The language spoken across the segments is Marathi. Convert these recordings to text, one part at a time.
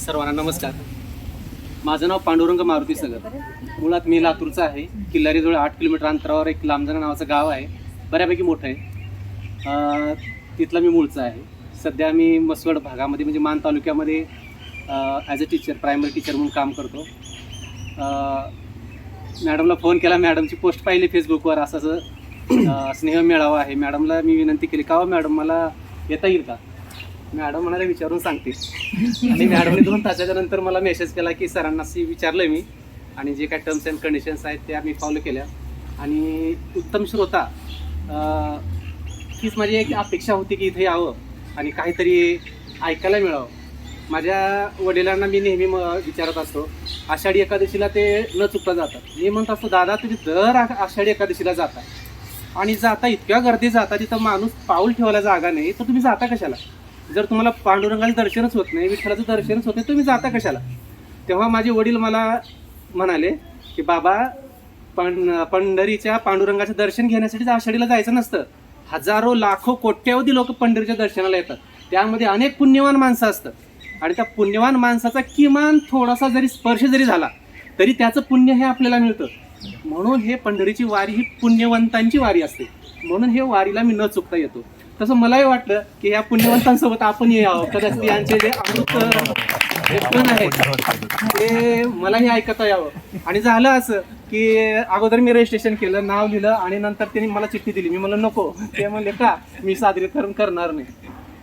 सर्वांना नमस्कार. माझं नाव पांडुरंग मारुती सगर. मुळात मी लातूरचा आहे. किल्लारीजवळ आठ किलोमीटर अंतरावर एक लांबजना नावाचं गाव आहे. बऱ्यापैकी मोठं आहे. तिथला मी मूळचा आहे. सध्या मी मसवड भागामध्ये म्हणजे मान तालुक्यामध्ये as a teacher primary teacher म्हणून काम करतो. मॅडमला फोन केला. मॅडमची पोस्ट पाहिली फेसबुकवर असं असं स्नेह मेळावा आहे. मॅडमला मी विनंती केली का हो मॅडम मला येता येईल का? मॅडम म्हणाले विचारून सांगते आणि मॅडमने दोन तासाच्या नंतर मला मेसेज केला की सरांना अशी विचारलं मी आणि जे काय टर्म्स अँड कंडिशन्स आहेत त्या मी फॉलो केल्या. आणि उत्तम श्रोता हीच माझी एक अपेक्षा होती की इथे यावं आणि काहीतरी ऐकायला मिळावं. माझ्या वडिलांना मी नेहमी विचारत असतो आषाढी एकादशीला ते न चुकता जातात. मी म्हणत असतो दादा तुम्ही दर आषाढी एकादशीला जाता आणि जाता इतक्या गर्दी जाता तिथं माणूस पाऊल ठेवायला जागा नाही तर तुम्ही जाता कशाला? जर तुम्हाला पांडुरंगाचं दर्शनच होत नाही विठ्ठलाचं दर्शनच होत नाही तुम्ही जाता कशाला? तेव्हा माझे वडील मला म्हणाले की बाबा पण पंढरीच्या पांडुरंगाचं दर्शन घेण्यासाठी तर आषाढीला जायचं नसतं. हजारो लाखो कोट्यावधी लोक पंढरीच्या दर्शनाला येतात. त्यामध्ये अनेक पुण्यवान माणसं असतात. आणि त्या पुण्यवान माणसाचा किमान थोडासा जरी स्पर्श जरी झाला तरी त्याचं पुण्य हे आपल्याला मिळतं. म्हणून हे पंढरीची वारी ही पुण्यवंतांची वारी असते. म्हणून हे वारीला मी न चुकता येतो. तसं मलाही वाटलं की या पुण्यवंतांसोबत आपण यावं. कदाचित यांचे जे अमृत जे आहेत ते मलाही ऐकता यावं. आणि झालं असं की अगोदर मी रजिस्ट्रेशन केलं नाव लिहिलं आणि नंतर त्यांनी मला चिठ्ठी दिली. मी म्हणलं नको. ते म्हणले का? मी सादरीकरण करणार नाही.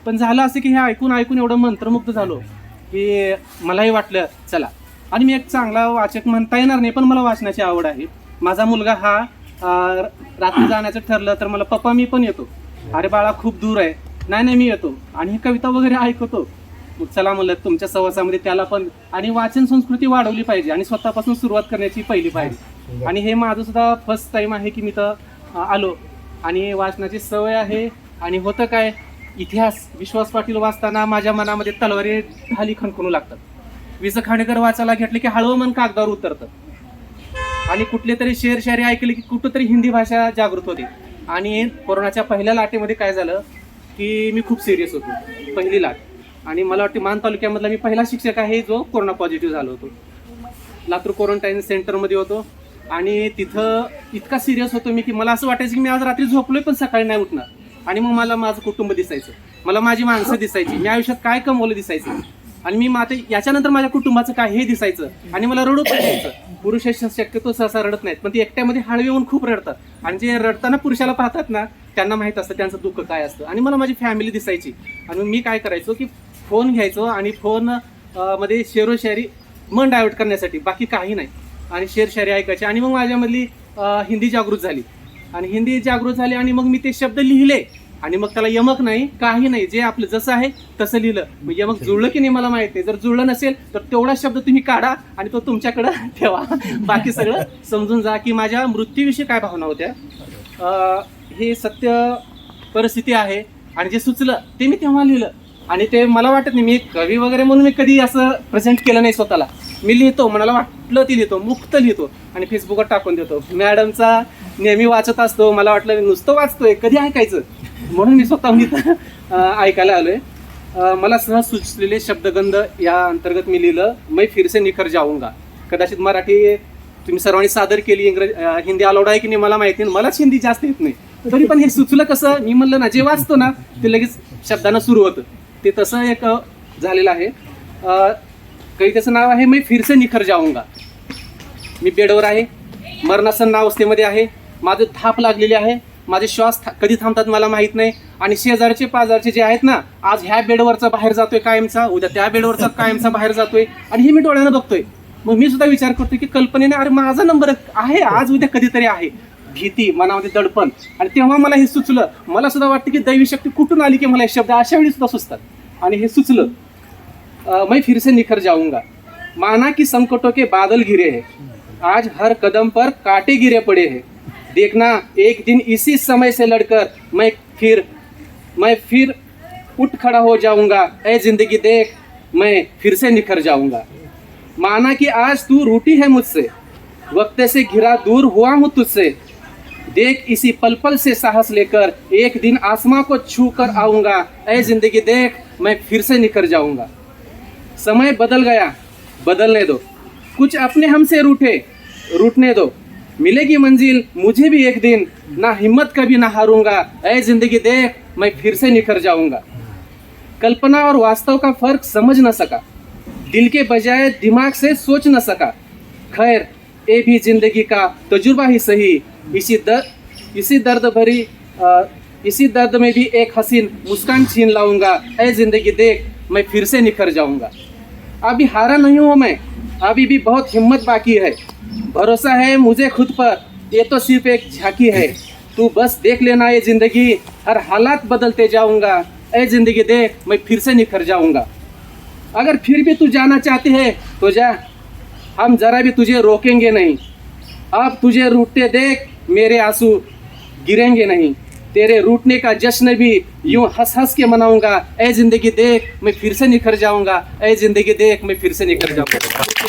पण झालं असं की हे ऐकून ऐकून एवढं मंत्रमुग्ध झालो की मलाही वाटलं चला. आणि मी एक चांगला वाचक म्हणता येणार नाही पण मला वाचनाची आवड आहे. माझा मुलगा हा रात्री जाण्याचं ठरलं तर मला पप्पा मी पण येतो. अरे बाळा खूप दूर आहे. नाही नाही मी येतो. आणि ही कविता वगैरे ऐकतो. मग चला म्हणलं तुमच्या सहवासामध्ये त्याला पण आणि वाचन संस्कृती वाढवली पाहिजे आणि स्वतःपासून सुरुवात करण्याची पहिली पाहिजे आणि हे माझं सुद्धा फर्स्ट टाइम आहे की मी तर आलो. आणि वाचनाची सवय आहे. आणि होतं काय? इतिहास विश्वास पाटील वाचताना माझ्या मनामध्ये तलवारी ढाली खणखणू लागतात. विस खांडेकर वाचायला घेतले की हळवं मन कागदावर उतरतं. आणि कुठले तरी शेर शायरी ऐकले की कुठंतरी हिंदी भाषा जागृत होते. आणि कोरोनाच्या पहिल्या लाटेमध्ये काय झालं की मी खूप सिरियस होतो पहिली लाट. आणि मला वाटते मान तालुक्यामधला मी पहिला शिक्षक आहे जो कोरोना पॉझिटिव्ह झालो होतो. लातूर क्वारंटाईन सेंटरमध्ये होतो. आणि तिथं इतका सिरियस होतो मी की मला असं वाटायचं की मी आज रात्री झोपलोय पण सकाळी नाही उठणार. आणि मग मला माझं कुटुंब दिसायचं. मला माझी माणसं दिसायची. मी आयुष्यात काय कमवलं दिसायचं? आणि मी माते याच्यानंतर माझ्या कुटुंबाचं काय हे दिसायचं आणि मला रडू पण यायचं पुरुष शक्यतो सहसा रडत नाहीत. पण ते एकट्यामध्ये हळवे होऊन खूप रडतात. आणि जे रडताना पुरुषाला पाहतात ना त्यांना माहीत असतं त्यांचं दुःख काय असतं. आणि मला माझी फॅमिली दिसायची. आणि मग मी काय करायचो की फोन घ्यायचो आणि फोनमध्ये शेरोशायरी मन डायवर्ट करण्यासाठी बाकी काही नाही. आणि शेर ऐकायची. आणि मग माझ्यामधली हिंदी जागृत झाली. आणि हिंदी जागृत झाली आणि मग मी ते शब्द लिहिले. आणि मग त्याला यमक नाही काही नाही. जे आपलं जसं आहे तसं लिहिलं. मग यमक जुळलं की नाही मला माहीत नाही. जर जुळलं नसेल तर तेवढा शब्द तुम्ही काढा आणि तो तुमच्याकडं ठेवा. बाकी सगळं समजून जा की माझ्या मृत्यूविषयी काय भावना होत्या. हे सत्य परिस्थिती आहे आणि जे सुचलं ते मी तेव्हा लिहिलं. आणि ते मला वाटत नाही मी कवी वगैरे म्हणून मी कधी असं प्रेझेंट केलं नाही स्वतःला. मी लिहितो मनाला कुठलं ती लिहितो मुक्त लिहितो आणि फेसबुकवर टाकून देतो. मॅडमचा नेहमी वाचत असतो मला वाटलं मी नुसतं वाचतोय कधी ऐकायचं? म्हणून मी स्वतःहून इथं ऐकायला आलोय. मला सहज सुचलेले शब्दगंध या अंतर्गत मी लिहिलं मै फिरसे निखर जाऊंगा. कदाचित मराठी तुम्ही सर्वांनी सादर केली इंग्रज हिंदी अलाउड आहे की नाही मला माहिती नाही मलाच हिंदी जास्त येत नाही. तरी पण हे सुचलं कसं मी म्हणलं ना जे वाचतो ना ते लगेच शब्दांना सुरू होतं. ते तसं एक झालेलं आहे. कवितेचं नाव आहे मी फिरसे निखर जाऊंगा. मी बेडवर आहे मरणासन अवस्थेमध्ये आहे माझं थाप लागलेली आहे माझे श्वास था- कधी थांबतात मला माहीत नाही आणि शेजारचे पाजारचे जे आहेत ना आज ह्या बेडवरचा बाहेर जातोय कायमचा उद्या त्या बेडवरचा कायमचा बाहेर जातोय आणि हे मी डोळ्यानं बघतोय. मग मी सुद्धा विचार करतोय की कल्पनेने अरे माझा नंबर आहे आज उद्या कधीतरी आहे. भीती मनामध्ये दडपण आणि तेव्हा मला हे सुचलं. मला सुद्धा वाटतं की दैवी शक्ती कुठून आली की मला हे शब्द अशा वेळी सुद्धा सुचतात. आणि हे सुचलं. अ, मैं फिर से निखर जाऊँगा। माना कि संकटों के बादल घिरे हैं। आज हर कदम पर कांटे गिरे पड़े हैं। देखना एक दिन इसी समय से लड़कर मैं फिर मैं फिर उठ खड़ा हो जाऊँगा। ऐ ज़िंदगी देख मैं फिर से निखर जाऊँगा। माना कि आज तू रूटी है मुझसे। वक्त से घिरा दूर हुआ हूँ तुझसे। देख इसी पल पल से साहस लेकर एक दिन आसमां को छू कर आऊँगा। ऐ ज़िंदगी देख मैं फिर से निखर जाऊँगा। समय बदल गया। बदलने दो। कुछ अपने हमसे रूठे रूठने दो। मिलेगी मंजिल मुझे भी एक दिन। ना हिम्मत कभी ना हारूँगा। ऐ ज़िंदगी देख मैं फिर से निखर जाऊँगा। कल्पना और वास्तव का फ़र्क समझ न सका। दिल के बजाय दिमाग से सोच न सका। खैर ये भी ज़िंदगी का तजुर्बा ही सही। इसी दर्द इसी दर्द भरी अ, इसी दर्द में भी एक हसीन मुस्कान छीन लाऊँगा। ऐ ज़िंदगी देख मैं फिर से निखर जाऊँगा। अभी हारा नहीं हूँ मैं। अभी भी बहुत हिम्मत बाकी है। भरोसा है मुझे खुद पर। ये तो सिर्फ़ एक झांकी है। तू बस देख लेना ये ज़िंदगी। हर हालात बदलते जाऊँगा। ए ज़िंदगी देख मैं फिर से निखर जाऊँगा। अगर फिर भी तू जाना चाहती है तो जा। हम जरा भी तुझे रोकेंगे नहीं। अब तुझे रूठते देख, मेरे आँसू गिरेंगे नहीं। तेरे रूटने का जश्न भी यूं हंस हंस के मनाऊंगा। ऐ जिंदगी देख मैं फिर से निखर जाऊंगा। ऐ जिंदगी देख मैं फिर से निखर जाऊंगा।